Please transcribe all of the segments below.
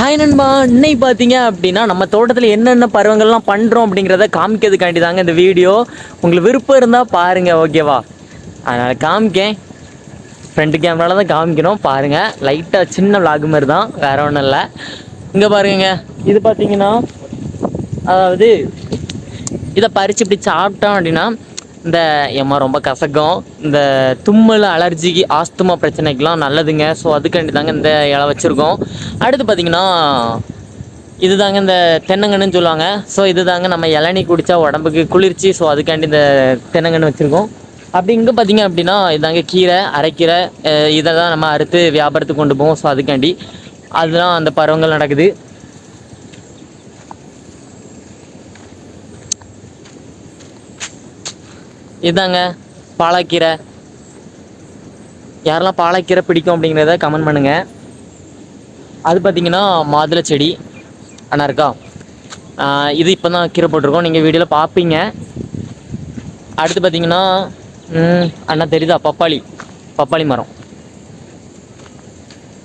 Hi நண்பா. இன்னைக்கு பார்த்தீங்க அப்படின்னா நம்ம தோட்டத்தில் என்னென்ன பருவங்கள்லாம் பண்ணுறோம் அப்படிங்கிறத காமிக்கிறதுக்காண்டி தாங்க இந்த வீடியோ. உங்களுக்கு விருப்பம் இருந்தால் பாருங்கள் ஓகேவா அதனால் காமிக்கேன். ஃப்ரண்ட் கேமராவில் தான் காமிக்கணும். பாருங்கள் லைட்டாக சின்ன vlog மாதிரி தான். வேறு ஒன்றும் இல்லை. இங்கே பாருங்க. இது பார்த்தீங்கன்னா அதாவது இதை பறித்து இப்படி சாப்பிட்டோம் அப்படின்னா இந்த ஏமா ரொம்ப கசக்கும். இந்த தும்மல் அலர்ஜிக்கு ஆஸ்துமா பிரச்சனைக்கெலாம் நல்லதுங்க. ஸோ அதுக்காண்டி தாங்க இந்த இலை வச்சுருக்கோம். அடுத்து பார்த்தீங்கன்னா இது தாங்க இந்த தென்னங்கன்னு சொல்லுவாங்க. ஸோ இது தாங்க நம்ம இளநீ குடித்தா உடம்புக்கு குளிர்ச்சி. ஸோ அதுக்காண்டி இந்த தென்னங்கன்று வச்சுருக்கோம். அப்படி இங்கே பார்த்தீங்க அப்படின்னா இதாங்க கீரை அரைக்கீரை இதை தான் நம்ம அறுத்து வியாபாரத்துக்கு கொண்டு போவோம். ஸோ அதுக்காண்டி. அதுதான் அந்த பருவங்கள் நடக்குது. இதாங்க பாலாக்கீரை. யாரெல்லாம் பாலாக்கீரை பிடிக்கும் அப்படிங்கிறத கமெண்ட் பண்ணுங்கள் அது பார்த்தீங்கன்னா மாதுளை செடி. அண்ணா இருக்கா? இது இப்போ தான் கீரை போட்டிருக்கோம். நீங்கள் வீடியோவில் பார்ப்பீங்க அடுத்து பார்த்தீங்கன்னா அண்ணா தெரியுதா? பப்பாளி. பப்பாளி மரம்.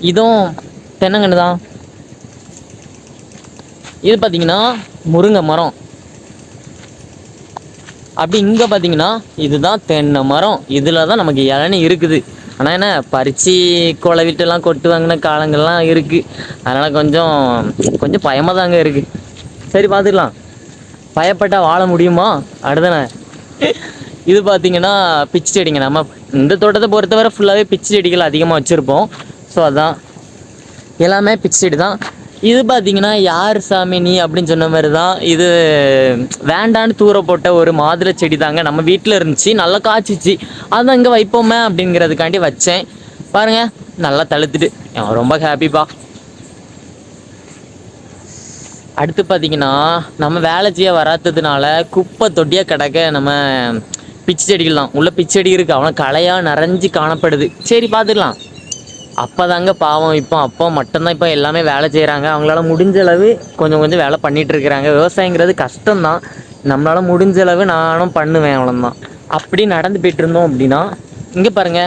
இதுவும் தென்னங்கன்று தான் இது பார்த்தீங்கன்னா முருங்கை மரம். அப்படி இங்கே பார்த்தீங்கன்னா இதுதான் தென்னை மரம். இதில் தான் நமக்கு இளநீ இருக்குது. ஆனால் என்ன பறித்து கொலை விட்டுலாம் கொட்டு வாங்கின காலங்கள்லாம் இருக்குது அதனால் கொஞ்சம் கொஞ்சம் பயமாக தாங்க இருக்குது சரி பார்த்துக்கலாம் பயப்பட்டால் வாழ முடியுமா? அடுத்தன இது பார்த்தீங்கன்னா பிச்சு செடிங்க. நம்ம இந்த தோட்டத்தை பொறுத்தவரை ஃபுல்லாகவே பிச்சு செடிகள் அதிகமாக வச்சுருப்போம். ஸோ அதான். எல்லாமே பிச்சு செடி தான் இது பார்த்தீங்கன்னா யார் சாமி நீ அப்படின்னு சொன்ன மாதிரி தான் இது வேண்டான்னு தூர போட்ட ஒரு மாதுளை செடி தாங்க நம்ம வீட்டில் இருந்துச்சு. நல்லா காய்ச்சிச்சு. அதை இங்கே வைப்போமே அப்படிங்கிறதுக்காண்டி வச்சேன். பாருங்க நல்லா தழுத்துட்டு. ரொம்ப ஹாப்பிப்பா அடுத்து பார்த்தீங்கன்னா நம்ம வேலை செய்ய வராததுனால குப்பை தொட்டியாக கிடக்க நம்ம பிச்சு செடிகள் தான். உள்ள பிச்சு இருக்குது அவனை களையாக நிறைஞ்சு காணப்படுது. சரி பார்த்துக்கலாம் அப்போதாங்க பாவம். இப்போ அப்போ மட்டும்தான் இப்போ எல்லாமே வேலை செய்கிறாங்க அவங்களால முடிஞ்ச அளவு கொஞ்சம் கொஞ்சம் வேலை பண்ணிகிட்டு இருக்கிறாங்க. விவசாயங்கிறது கஷ்டம்தான். நம்மளால் முடிஞ்ச அளவு நானும் பண்ணுவேன் அவ்வளோதான் அப்படி நடந்து போயிட்டு இருந்தோம் அப்படின்னா இங்கே பாருங்க.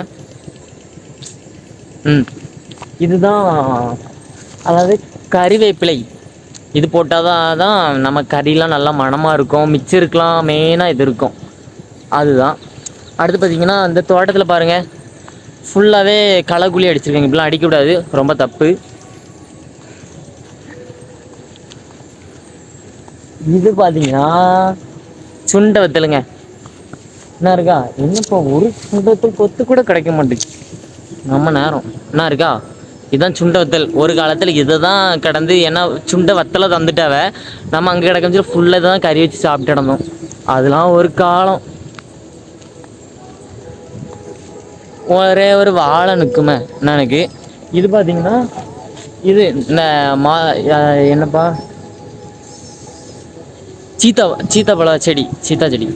ம். இதுதான் அதாவது கறிவேப்பிலை. இது போட்டால் தான் தான் நம்ம கறிலாம் நல்லா மணமாக இருக்கும். மிச்சம் இருக்கலாம் மெயினாக இது இருக்கும். அதுதான். அடுத்து பார்த்தீங்கன்னா இந்த தோட்டத்தில் பாருங்கள் ஃபுல்லாகவே களைக்குழி அடிச்சிருக்காங்க இப்படிலாம் அடிக்கக்கூடாது. ரொம்ப தப்பு. இது பார்த்தீங்கன்னா சுண்டை வத்தலுங்க. என்ன இருக்கா? என்னப்பா ஒரு சுண்டத்தில் கொத்து கூட கிடைக்க மாட்டேங்குது. நம்ம நேரம். என்ன இருக்கா? இதுதான் சுண்டை வத்தல். ஒரு காலத்தில் இதை தான் கடந்து ஏன்னா சுண்டை வத்தலை தந்துட்டாவ. நம்ம அங்கே கிடக்க ஃபுல்லாக தான் கறி வச்சு சாப்பிட்டு கிடந்தோம். அதெல்லாம் ஒரு காலம். ஒரே ஒரு வாழை நிற்குமே எனக்கு இது பார்த்தீங்கன்னா இது இந்த மா என்னப்பா? சீத்தா சீத்தாப்பழ செடி சீத்தா செடி.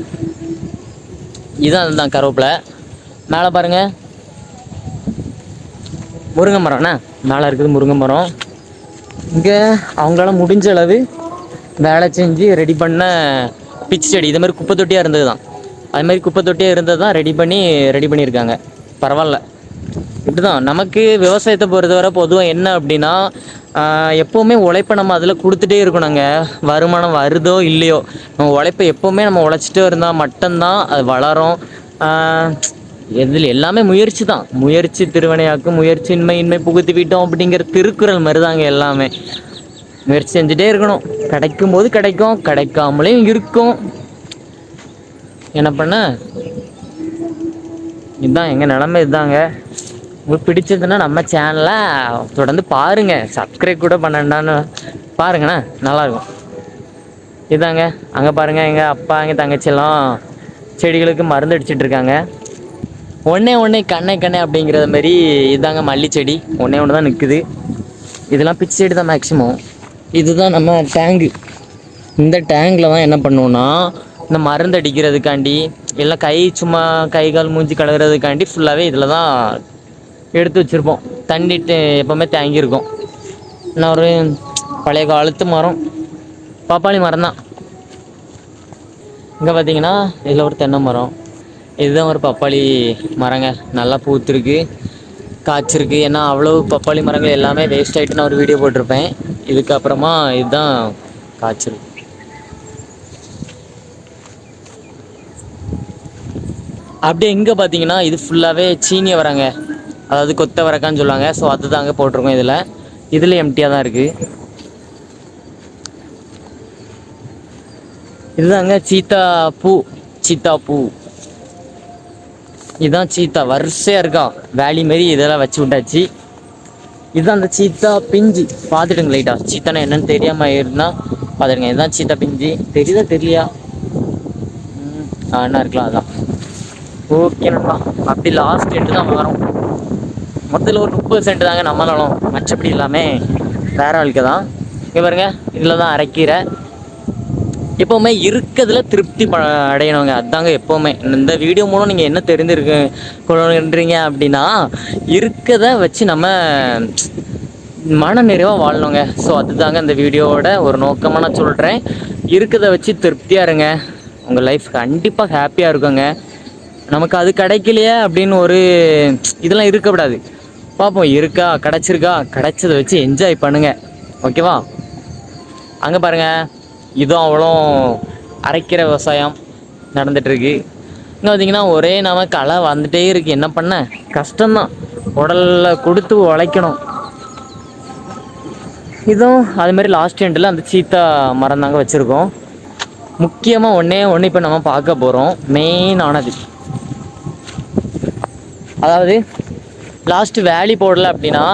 இதுதான் அதுதான் கருவேப்பிலை. மேலே பாருங்க. முருங்கை மரம் என்ன? மேலே இருக்குது முருங்கை மரம் இங்கே அவங்களால முடிஞ்ச அளவு வேலை செஞ்சு ரெடி பண்ண பிச்சு செடி. இது மாதிரி குப்பை தொட்டியாக இருந்தது தான் அது மாதிரி குப்பை தொட்டியாக இருந்தது தான் ரெடி பண்ணி ரெடி பண்ணியிருக்காங்க. பரவாயில்ல. இப்படிதான் நமக்கு விவசாயத்தை பொறுத்தவரை பொதுவாக என்ன அப்படின்னா எப்போவுமே உழைப்பை நம்ம அதில் கொடுத்துட்டே இருக்கணுங்க. வருமானம் வருதோ இல்லையோ நம்ம உழைப்பை எப்போவுமே நம்ம உழைச்சிட்டே இருந்தால் மட்டும்தான் அது வளரும். இதில் எல்லாமே முயற்சி தான். முயற்சி திருவினையாக்கும் முயற்சி இன்மை இன்மை புகுத்தி விட்டோம் அப்படிங்கிற திருக்குறள் மாதிரி தாங்க எல்லாமே. முயற்சி செஞ்சுட்டே இருக்கணும். கிடைக்கும் போது கிடைக்கும் கிடைக்காமலேயும் இருக்கும். என்ன பண்ண? இதுதான் எங்கள் நிலமை இதுதாங்க உங்களுக்கு பிடிச்சதுன்னா நம்ம சேனலை தொடர்ந்து பாருங்க. சப்ஸ்கிரைப் கூட பண்ணண்டான்னு பாருங்கண்ணா நல்லாயிருக்கும். இதாங்க அங்கே பாருங்க எங்கள் அப்பா எங்கள் தங்கச்சியெல்லாம் செடிகளுக்கு மருந்து அடிச்சிட்டு இருக்காங்க. ஒன்றே ஒன்றே கண்ணே கண்ணை அப்படிங்கிறத மாதிரி இதாங்க மல்லி செடி. ஒன்றே ஒன்று தான் நிற்குது இதெல்லாம் பிச்சு செடி தான் மேக்ஸிமம் இதுதான் நம்ம டேங்கு இந்த டேங்கில் தான் என்ன பண்ணுவோன்னா இந்த மருந்து அடிக்கிறதுக்காண்டி இல்லை கை சும்மா கை கால் மூஞ்சி கழுகிறதுக்காண்டி ஃபுல்லாகவே இதில் தான் எடுத்து வச்சுருப்போம். தண்ணி எப்போவுமே தேங்கியிருக்கும் நான் ஒரு பழைய காலத்து மரம். பப்பாளி மரம் தான் இங்கே பார்த்தீங்கன்னா இதில் ஒரு தென்னை மரம். இதுதான் ஒரு பப்பாளி மரங்க. நல்லா பூத்துருக்கு காய்ச்சிருக்கு. ஏன்னா அவ்வளோ பப்பாளி மரங்கள் எல்லாமே வேஸ்ட் ஆகிட்டு நான் ஒரு வீடியோ போட்டிருப்பேன். இதுக்கப்புறமா இதுதான் காய்ச்சிருக்கு. அப்படியே இங்கே பார்த்தீங்கன்னா இது ஃபுல்லாகவே சீனியை வராங்க. அதாவது கொத்த வரக்கான்னு சொல்லுவாங்க. ஸோ அதுதாங்க போட்டிருக்கோம் இதில். இதில் எம்டியாக தான் இருக்குது இதுதாங்க சீத்தா பூ. சீத்தா பூ. இதுதான் சீத்தா வரிசையாக இருக்கான் வேலி மாரி இதெல்லாம் வச்சு விட்டாச்சு. இதுதான் அந்த சீத்தா பிஞ்சு. பார்த்துட்டுங்க லைட்டா சீத்தானா என்னன்னு தெரியாம இருந்தால் பார்த்துடுங்க இதுதான் சீத்தா பிஞ்சு. தெரியுதா தெரியலையா? ஆ, என்ன இருக்கலாம் அதான். ஓகே நண்பா. அப்படி லாஸ்ட் எண்டு தான் வரும் மொத்தத்தில் ஒரு முப்பது சென்ட் தாங்க நம்மளாலும் மற்றபடி எல்லாமே வேற ஆளுக்கு தான். இங்கே பாருங்க இதில் தான் அரைக்கீரை. எப்போவுமே இருக்கிறதுல திருப்தி ப அடையணுங்க. அதாங்க எப்போவுமே. இந்த வீடியோ மூலம் நீங்கள் என்ன தெரிஞ்சிருக்கு கொள்றீங்க அப்படின்னா இருக்கிறத வச்சு நம்ம மன நிறைவாக வாழணுங்க. ஸோ அதுதாங்க இந்த வீடியோவோட ஒரு நோக்கமாக நான் சொல்கிறேன் இருக்கிறத வச்சு திருப்தியாக இருங்க. உங்கள் லைஃப் கண்டிப்பாக ஹாப்பியாக இருக்குங்க. நமக்கு அது கிடைக்கலையே அப்படின்னு ஒரு இதெல்லாம் இருக்கக்கூடாது. பார்ப்போம் இருக்கா கிடச்சிருக்கா? கிடைச்சதை வச்சு என்ஜாய் பண்ணுங்க. ஓகேவா அங்கே பாருங்கள் இதுவும் அவ்வளோ அரைக்கிற விவசாயம் நடந்துகிட்ருக்கு இங்கே பார்த்தீங்கன்னா ஒரே நம்ம களை வந்துட்டே இருக்கு. என்ன பண்ண? கஷ்டம்தான். உடல்ல கொடுத்து உழைக்கணும். இதுவும் அது மாதிரி லாஸ்ட் எண்டில் அந்த சீத்தா மரம் தாங்க வச்சுருக்கோம். முக்கியமாக ஒன்றே ஒன்று இப்போ நம்ம பார்க்க போகிறோம் மெயின் ஆனது. அதாவது லாஸ்ட்டு வேலி போடலை அப்படின்னா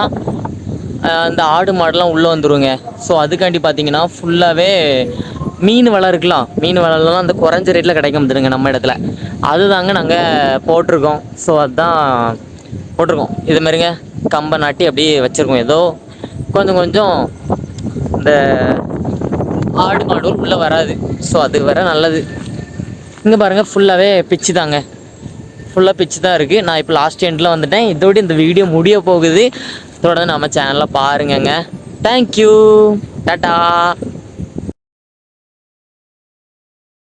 அந்த ஆடு மாடெல்லாம் உள்ளே வந்துருங்க. ஸோ அதுக்காண்டி பார்த்தீங்கன்னா ஃபுல்லாகவே மீன் வலை இருக்கலாம். மீன் வலைலாம் அந்த குறைஞ்ச ரேட்டில் கிடைக்க முடியுதுங்க நம்ம இடத்துல. அதுதாங்க நாங்கள் போட்டிருக்கோம். ஸோ அதுதான் போட்டிருக்கோம். இது மாதிரிங்க கம்பை நாட்டி அப்படியே வச்சுருக்கோம். ஏதோ கொஞ்சம் கொஞ்சம் இந்த ஆடு மாடு உள்ளே வராது. ஸோ அது வர நல்லது. இங்கே பாருங்கள் ஃபுல்லாகவே பிச்சு தாங்க ஃபுல்லாக பிச்சு தான் இருக்குது நான் இப்போ லாஸ்ட் எண்டில் வந்துட்டேன். இதோட இந்த வீடியோ முடிய போகுது. தொடர்ந்து நம்ம சேனலில் பாருங்கங்க. Thank you tata